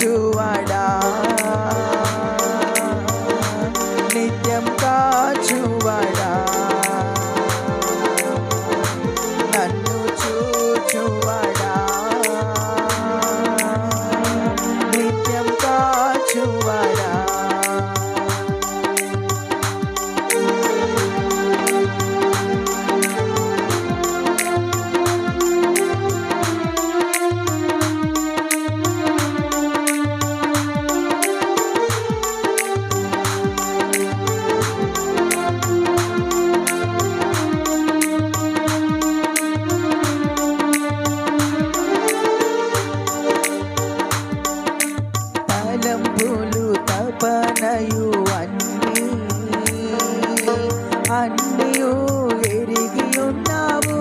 చూచువడా తలంపులు తపనయు అన్నీ. అన్నీయు ఎరిగి ఉన్నావు.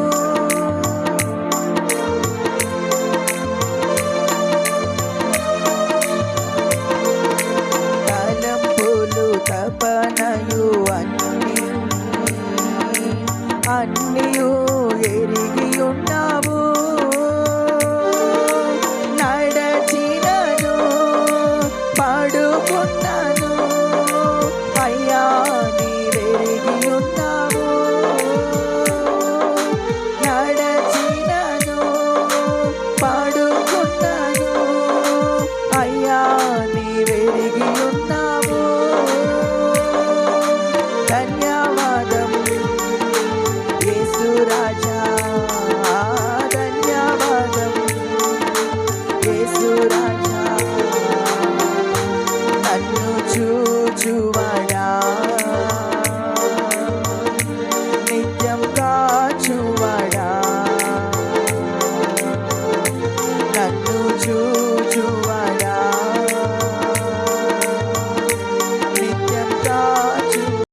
తలంపులు తపనయు అన్నీ ఎరిగి ఉన్నావు. You.